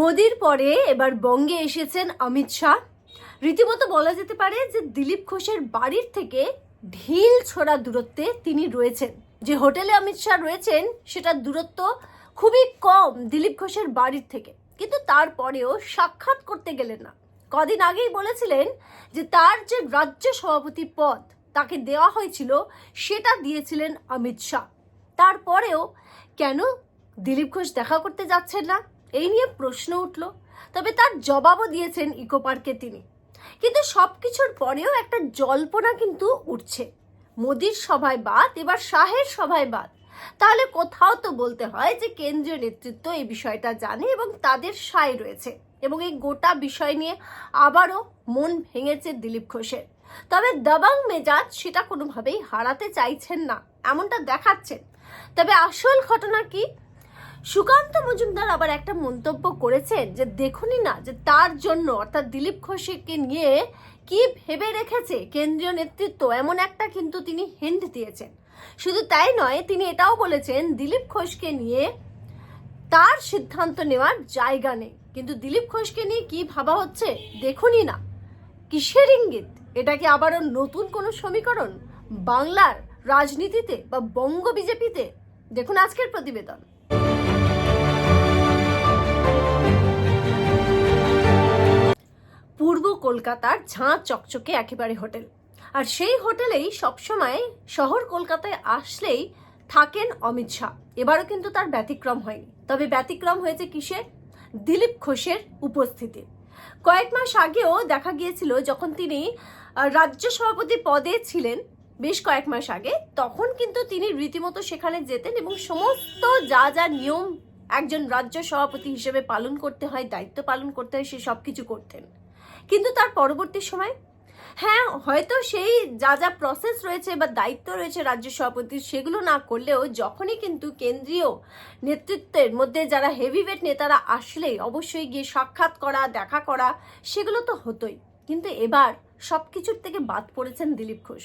মোদির পরে এবার বঙ্গে এসেছেন অমিত শাহ। রীতিমতো বলা যেতে পারে যে দিলীপ ঘোষের বাড়ির থেকে ঢিল ছোড়া দূরত্বে তিনি রয়েছেন। যে হোটেলে অমিত শাহ রয়েছেন, সেটার দূরত্ব খুবই কম দিলীপ ঘোষের বাড়ির থেকে। কিন্তু তারপরেও সাক্ষাৎ করতে গেলেন না। কদিন আগেই বলেছিলেন যে তার যে রাজ্য সভাপতি পদ তাকে দেওয়া হয়েছিল, সেটা দিয়েছিলেন অমিত শাহ। তারপরেও কেন দিলীপ ঘোষ দেখা করতে যাচ্ছেন না? এই নিয়ে প্রশ্ন উঠল, তবে তার জবাবও দিয়েছেন ইকো পার্কে তিনি। কিন্তু সব কিছুর পরেও একটা জল্পনা কিন্তু উঠছে। মোদির সভায় বাদ, এবার শাহের সভায় বাদ। তাহলে কোথাও তো বলতে হয় যে কেন্দ্রীয় নেতৃত্ব এই বিষয়টা জানে এবং তাদের সায় রয়েছে। এবং এই গোটা বিষয় নিয়ে আবারও মন ভেঙেছে দিলীপ ঘোষের। তবে দাবাং মেজাজ সেটা কোনোভাবেই হারাতে চাইছেন না, এমনটা দেখাচ্ছেন। তবে আসল ঘটনা কি সুকান্ত মজুমদার আবার একটা মন্তব্য করেছেন যে, দেখুনই না যে তার জন্য, অর্থাৎ দিলীপ ঘোষকে নিয়ে কি ভেবে রেখেছে কেন্দ্রীয় নেতৃত্ব, এমন একটা কিন্তু তিনি হিন্ট দিয়েছেন। শুধু তাই নয়, তিনি এটাও বলেছেন, দিলীপ ঘোষকে নিয়ে তার সিদ্ধান্ত নেওয়ার জায়গা নেই। কিন্তু দিলীপ ঘোষকে নিয়ে কি ভাবা হচ্ছে, দেখুনই না। কিসের ইঙ্গিত? এটা কি আবারও নতুন কোনো সমীকরণ? বাংলার রাজনীতিতে বা বঙ্গ বিজেপিতে? দেখুন আজকের প্রতিবেদন। পূর্ব কলকাতার ঝাঁ চকচকে একেবারে হোটেল। আর সেই হোটেলেই সবসময় শহর কলকাতায় আসলেই থাকেন অমিত শাহ। এবারও কিন্তু তার ব্যতিক্রম হয়নি। তবে ব্যতিক্রম হয়েছে কিসে দিলীপ ঘোষের উপস্থিতি। কয়েক মাস আগেও দেখা গিয়েছিল যখন তিনি রাজ্য সভাপতি পদে ছিলেন, বেশ কয়েক মাস আগে, তখন কিন্তু তিনি রীতিমতো সেখানে যেতেন এবং সমস্ত যা যা নিয়ম একজন রাজ্য সভাপতি হিসেবে পালন করতে হয়, দায়িত্ব পালন করতে হয়, সে সব কিছু করতেন। কিন্তু তার পরবর্তী সময় হ্যাঁ হয়তো সেই যা যা প্রসেস রয়েছে বা দায়িত্ব রয়েছে রাজ্য সভাপতির সেগুলো না করলেও যখনই কিন্তু কেন্দ্রীয় নেতৃত্বের মধ্যে যারা হেভিওয়েট নেতারা আসলেই অবশ্যই গিয়ে সাক্ষাৎ করা, দেখা করা, সেগুলো তো হতোই। কিন্তু এবার সব কিছুর থেকে বাদ পড়েছেন দিলীপ ঘোষ।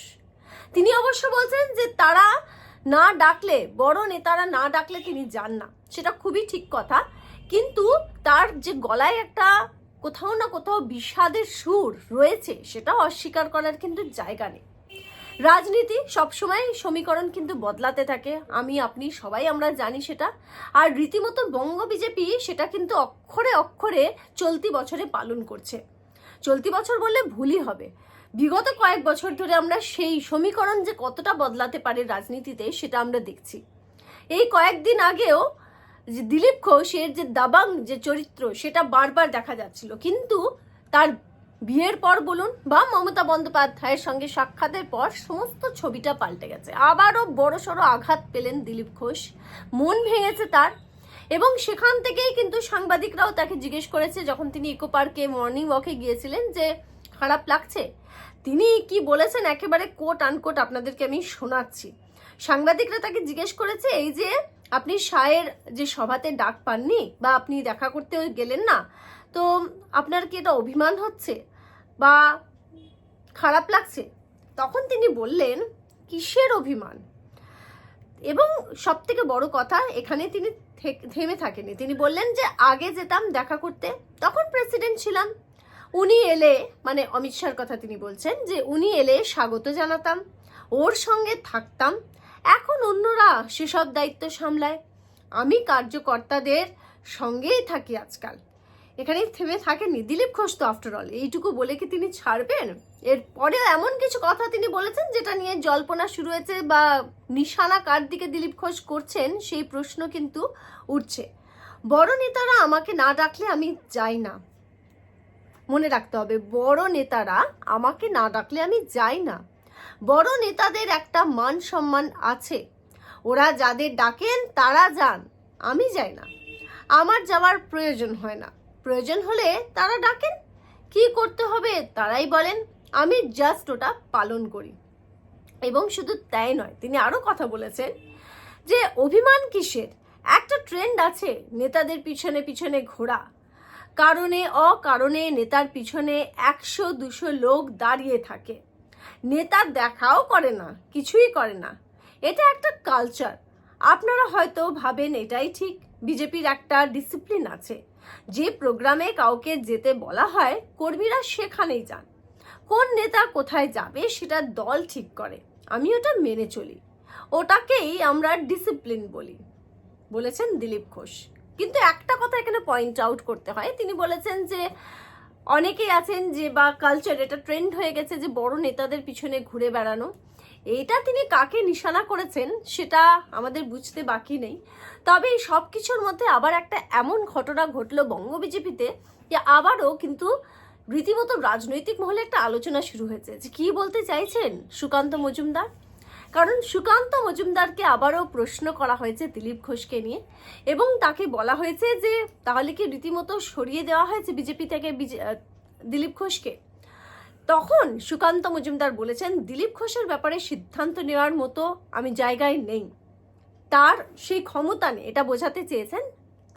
তিনি অবশ্য বলছেন যে তারা না ডাকলে, বড় নেতারা না ডাকলে তিনি যান না। সেটা খুবই ঠিক কথা। কিন্তু তার যে গলায় একটা কোথাও না কোথাও বিষাদের সুর রয়েছে, সেটা অস্বীকার করার কিন্তু জায়গা নেই। রাজনীতি সবসময় সমীকরণ কিন্তু বদলাতে থাকে, আমি, আপনি, সবাই আমরা জানি সেটা। আর রীতিমতো বঙ্গ বিজেপি সেটা কিন্তু অক্ষরে অক্ষরে চলতি বছরে পালন করছে। চলতি বছর বললে ভুলই হবে। বিগত কয়েক বছর ধরে আমরা সেই সমীকরণ যে কতটা বদলাতে পারে রাজনীতিতে, সেটা আমরা দেখছি। এই কয়েকদিন আগেও যে দিলীপ ঘোষের যে দাবাং যে চরিত্র, সেটা বারবার দেখা যাচ্ছিল। কিন্তু তার বিয়ের পর বলুন বা মমতা বন্দ্যোপাধ্যায়ের সঙ্গে সাক্ষাতের পর সমস্ত ছবিটা পাল্টে গেছে। আবারও বড় সড়ো আঘাত পেলেন দিলীপ ঘোষ। মন ভেঙেছে তার। এবং সেখান থেকেই কিন্তু সাংবাদিকরাও তাকে জিজ্ঞেস করেছে, যখন তিনি ইকো পার্কে মর্নিং ওয়াকে গিয়েছিলেন যে, খারাপ লাগছে? তিনি কি বলেছেন? একেবারে কোট আনকোট আপনাদেরকে আমি শোনাচ্ছি। সাংবাদিকরা তাকে জিজ্ঞেস করেছে, এই যে আপনি সায়ের যে সভাতে ডাক পাননি বা আপনি দেখা করতে গেলেন না, তো আপনার কি এটা অভিমান হচ্ছে বা খারাপ লাগছে? তখন তিনি বললেন, কিসের অভিমান? এবং সব থেকে বড় কথা, এখানে তিনি থেমে থাকেনি তিনি বললেন যে, আগে যেতাম দেখা করতে, তখন প্রেসিডেন্ট ছিলাম। উনি এলে মানে অমিত শাহর কথা তিনি বলছেন, যে উনি এলে স্বাগত জানাতাম, ওর সঙ্গে থাকতাম এখন অন্যরা সেসব দায়িত্ব সামলায়। আমি কার্যকর্তাদের সঙ্গেই থাকি আজকাল। এখানে থেমে থাকেননি। দিলীপ ঘোষ তো আফটার অল এইটুকু বলে কি তিনি ছাড়বেন? এরপরে এমন কিছু কথা তিনি বলেছেন যেটা নিয়ে জল্পনা শুরু হয়েছে বা নিশানা কার দিকে দিলীপ ঘোষ করছেন সেই প্রশ্ন কিন্তু উঠছে। বড় নেতারা আমাকে না ডাকলে আমি যাই না। মনে রাখতে হবে, বড় নেতারা আমাকে না ডাকলে আমি যাই না। বড় নেতাদের একটা মান সম্মান আছে। ওরা যাদের ডাকেন, তারা যান। আমি যাই না। আমার যাওয়ার প্রয়োজন হয় না। প্রয়োজন হলে তারা ডাকেন। কি করতে হবে তারাই বলেন। আমি জাস্ট ওটা পালন করি। এবং শুধু তাই নয়, তিনি আরও কথা বলেছেন যে, অভিমান কিসের? একটা ট্রেন্ড আছে, নেতাদের পিছনে পিছনে ঘোরা। কারণে অকারণে নেতার পিছনে একশো দুশো লোক দাঁড়িয়ে থাকে। নেতা দেখাও করে না, কিছুই করে না। এটা একটা কালচার আপনারা হয়তো ভাবেন এটাই ঠিক, বিজেপির একটা ডিসিপ্লিন আছে। যে প্রোগ্রামে কাউকে যেতে বলা হয়, কর্মীরা সেখানেই যান। কোন নেতা কোথায় যাবে সেটা দল ঠিক করে। আমি ওটা মেনে চলি। ওটাকেই আমরা ডিসিপ্লিন বলি। বলেছেন দিলীপ ঘোষ। কিন্তু একটা কথা এখানে পয়েন্ট আউট করতে হয়। তিনি বলেছেন যে অনেকেই আছেন যে বা কালচার এটা ট্রেন্ড হয়ে গেছে যে বড় নেতাদের পিছনে ঘুরে বেড়ানো। এটা তিনি কাকে নিশানা করেছেন, সেটা আমাদের বুঝতে বাকি নেই। তবে এই সব কিছুর মধ্যে আবার একটা এমন ঘটনা ঘটলো বঙ্গ বিজেপিতে, যে আবারও কিন্তু রীতিমতো রাজনৈতিক মহলে একটা আলোচনা শুরু হয়েছে। যে কি বলতে চাইছেন সুকান্ত মজুমদার? কারণ সুকান্ত মজুমদারকে আবারও প্রশ্ন করা হয়েছে দিলীপ ঘোষকে নিয়ে। এবং তাকে বলা হয়েছে যে, তাহলে কি রীতিমতো সরিয়ে দেওয়া হয়েছে বিজেপি থেকে দিলীপ ঘোষকে? তখন সুকান্ত মজুমদার বলেছেন, দিলীপ ঘোষের ব্যাপারে সিদ্ধান্ত নেওয়ার মতো আমি জায়গায় নেই। তার সেই ক্ষমতা নেই, এটা বোঝাতে চেয়েছেন।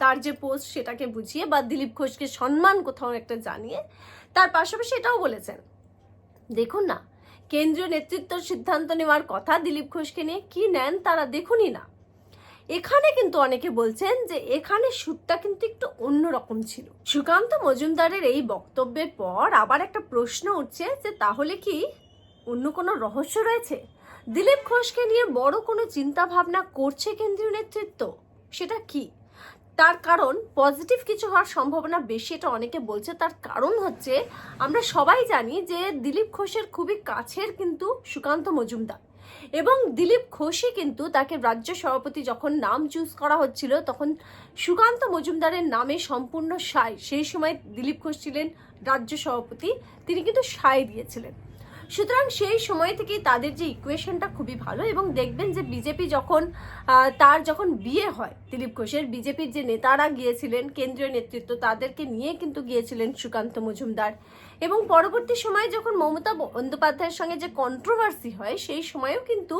তার যে পোস্ট, সেটাকে বুঝিয়ে বা দিলীপ ঘোষকে সম্মান কোথাও একটা জানিয়ে, তার পাশাপাশি এটাও বলেছেন। দেখুন না কেন্দ্রীয় নেতৃত্বের সিদ্ধান্ত নেওয়ার কথা দিলীপ ঘোষকে নিয়ে কি নেন তারা দেখুনই না। এখানে কিন্তু অনেকে বলছেন যে এখানে সুরটা কিন্তু একটু অন্যরকম ছিল। সুকান্ত মজুমদারের এই বক্তব্যের পর আবার একটা প্রশ্ন উঠছে যে তাহলে কি অন্য কোনো রহস্য রয়েছে? দিলীপ ঘোষকে নিয়ে বড় কোনো চিন্তা ভাবনা করছে কেন্দ্রীয় নেতৃত্ব? সেটা কি? তার কারণ পজিটিভ কিছু হওয়ার সম্ভাবনা বেশি, এটা অনেকে বলছে। তার কারণ হচ্ছে, আমরা সবাই জানি যে দিলীপ ঘোষের খুবই কাছের কিন্তু সুকান্ত মজুমদার। এবং দিলীপ ঘোষই কিন্তু তাকে রাজ্য সভাপতি যখন নাম চুজ করা হচ্ছিল, তখন সুকান্ত মজুমদারের নামে সম্পূর্ণ সায় সেই সময় দিলীপ ঘোষ ছিলেন রাজ্য সভাপতি, তিনি কিন্তু সায় দিয়েছিলেন। সুতরাং সেই সময় থেকে তাদের যে ইকুয়েশনটা খুবই ভালো এবং দেখবেন যে বিজেপি যখন তার যখন বিয়ে হয়, দিলীপ ঘোষের, বিজেপির যে নেতারা গিয়েছিলেন, কেন্দ্রীয় নেতৃত্ব, তাদেরকে নিয়ে কিন্তু গিয়েছিলেন সুকান্ত মজুমদার। এবং পরবর্তী সময়ে যখন মমতা বন্দ্যোপাধ্যায়ের সঙ্গে যে কন্ট্রোভার্সি হয়, সেই সময়েও কিন্তু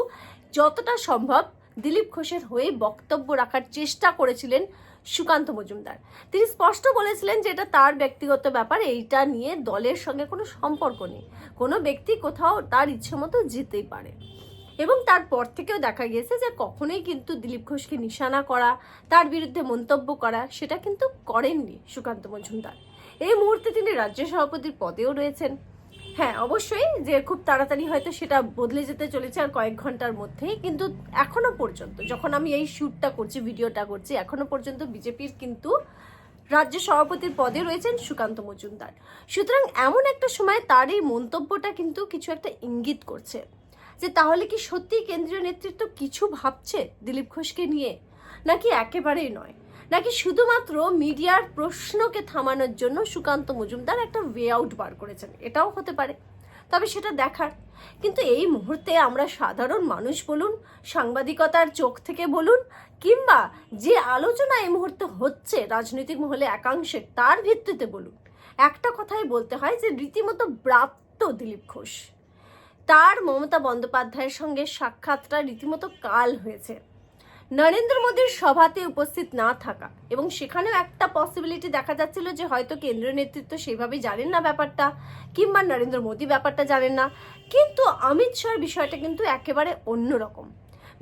যতটা সম্ভব দিলীপ ঘোষের হয়ে বক্তব্য রাখার চেষ্টা করেছিলেন সুকান্ত মজুমদার। তিনি স্পষ্ট বলেছিলেন যে এটা তার ব্যক্তিগত ব্যাপার, এইটা নিয়ে দলের সঙ্গে কোনো সম্পর্ক নেই। কোনো ব্যক্তি কোথাও তার ইচ্ছে মতো যেতেই পারে। এবং তারপর থেকেও দেখা গিয়েছে যে কখনোই কিন্তু দিলীপ ঘোষকে নিশানা করা, তার বিরুদ্ধে মন্তব্য করা, সেটা কিন্তু করেননি সুকান্ত মজুমদার। এই মুহূর্তে তিনি রাজ্য সভাপতির পদেও রয়েছেন। হ্যাঁ অবশ্যই যে খুব তাড়াতাড়ি হয়তো সেটা বদলে যেতে চলেছে আর কয়েক ঘণ্টার মধ্যেই, কিন্তু এখনও পর্যন্ত, যখন আমি এই শ্যুটটা করছি, ভিডিওটা করছি, এখনও পর্যন্ত বিজেপির কিন্তু রাজ্য সভাপতির পদে রয়েছেন সুকান্ত মজুমদার। সুতরাং এমন একটা সময় তার এই মন্তব্যটা কিন্তু কিছু একটা ইঙ্গিত করছে যে, তাহলে কি সত্যি কেন্দ্রীয় নেতৃত্ব কিছু ভাবছে দিলীপ ঘোষকে নিয়ে? নাকি একেবারেই নয়? নাকি শুধুমাত্র মিডিয়ার প্রশ্নকে থামানোর জন্য সুকান্ত মজুমদার একটা ওয়ে আউট বার করেছেন? এটাও হতে পারে। তবে সেটা দেখার। কিন্তু এই মুহূর্তে আমরা সাধারণ মানুষ বলুন, সাংবাদিকতার চোখ থেকে বলুন, কিংবা যে আলোচনা এই মুহূর্তে হচ্ছে রাজনৈতিক মহলে একাংশে তার ভিত্তিতে বলুন, একটা কথাই বলতে হয় যে রীতিমতো ব্রাত্য দিলীপ ঘোষ। তার মমতা বন্দ্যোপাধ্যায়ের সঙ্গে সাক্ষাৎটা রীতিমতো কাল হয়েছে। নরেন্দ্র মোদীর সভাতে উপস্থিত না থাকা এবং সেখানেও একটা পসিবিলিটি দেখা যাচ্ছিল যে হয়তো কেন্দ্রীয় নেতৃত্ব সেভাবে জানেন না ব্যাপারটা, কিংবা নরেন্দ্র মোদী ব্যাপারটা জানেন না। কিন্তু অমিত শাহর বিষয়টা কিন্তু একেবারে অন্যরকম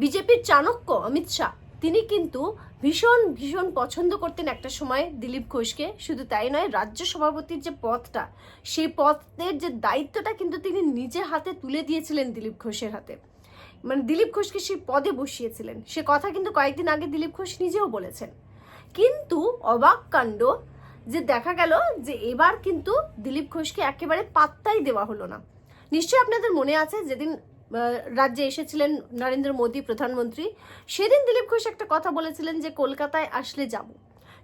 বিজেপির চাণক্য অমিত শাহ, তিনি কিন্তু ভীষণ ভীষণ পছন্দ করতেন একটা সময় দিলীপ ঘোষকে। শুধু তাই নয়, রাজ্য সভাপতির যে পদটা, সেই পদের যে দায়িত্বটা কিন্তু তিনি নিজে হাতে তুলে দিয়েছিলেন দিলীপ ঘোষের হাতে। মানে দিলীপ ঘোষকে সেই পদে বসিয়েছিলেন। সে কথা কিন্তু কয়েকদিন আগে দিলীপ ঘোষ নিজেও বলেছেন। কিন্তু অবাক কাণ্ড যে দেখা গেল যে এবার কিন্তু দিলীপ ঘোষকে একেবারে পাত্তাই দেওয়া হলো না। নিশ্চয়ই আপনাদের মনে আছে যেদিন রাজ্যে এসেছিলেন নরেন্দ্র মোদী প্রধানমন্ত্রী, সেদিন দিলীপ ঘোষ একটা কথা বলেছিলেন যে কলকাতায় আসলে যাব।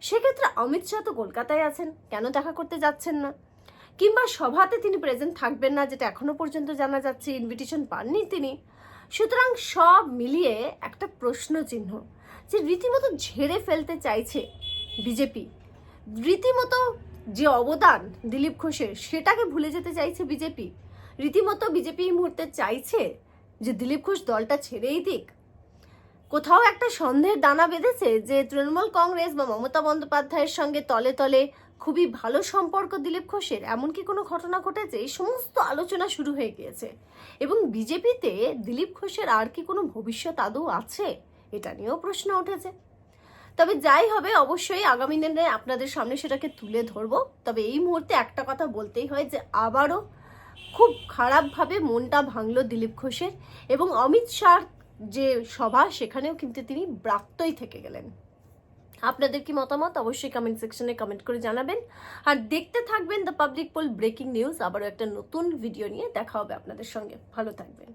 সেক্ষেত্রে অমিত শাহ তো কলকাতায় আছেন, কেন দেখা করতে যাচ্ছেন না? কিংবা সভাতে তিনি প্রেজেন্ট থাকবেন না, যেটা এখনও পর্যন্ত জানা যাচ্ছে ইনভিটেশন পাননি তিনি। সুতরাং সব মিলিয়ে একটা প্রশ্ন চিহ্ন যে রীতিমতো ঝেড়ে ফেলতে চাইছে বিজেপি। রীতিমতো যে অবদান দিলীপ ঘোষের, সেটাকে ভুলে যেতে চাইছে বিজেপি। রীতিমতো বিজেপি এই মুহূর্তে চাইছে যে দিলীপ ঘোষ দলটা ছেড়েই দিক। কোথাও একটা সন্দেহের দানা বেঁধেছে যে তৃণমূল কংগ্রেস বা মমতা বন্দ্যোপাধ্যায়ের সঙ্গে তলে তলে খুবই ভালো সম্পর্ক দিলীপ ঘোষের এমন কি কোনো ঘটনা ঘটেছে, এই সমস্ত আলোচনা শুরু হয়ে গিয়েছে। এবং বিজেপিতে দিলীপ ঘোষের আর কি কোনো ভবিষ্যৎ আদৌ আছে? এটা নিয়েও প্রশ্ন উঠেছে। তবে যাই হবে, অবশ্যই আগামী দিনে আপনাদের সামনে সেটাকে তুলে ধরবো। তবে এই মুহূর্তে একটা কথা বলতেই হয় যে, আবারও খুব খারাপভাবে মনটা ভাঙল দিলীপ ঘোষের এবং অমিত শাহর যে সভা, সেখানেও কিন্তু তিনি ব্রাত্যই থেকে গেলেন। আপনাদের কি মতামত? অবশ্যই কমেন্ট সেকশনে কমেন্ট করে জানাবেন। আর দেখতে থাকবেন the public poll breaking news আবারও একটা নতুন ভিডিও নিয়ে দেখা হবে আপনাদের সঙ্গে। ভালো থাকবেন।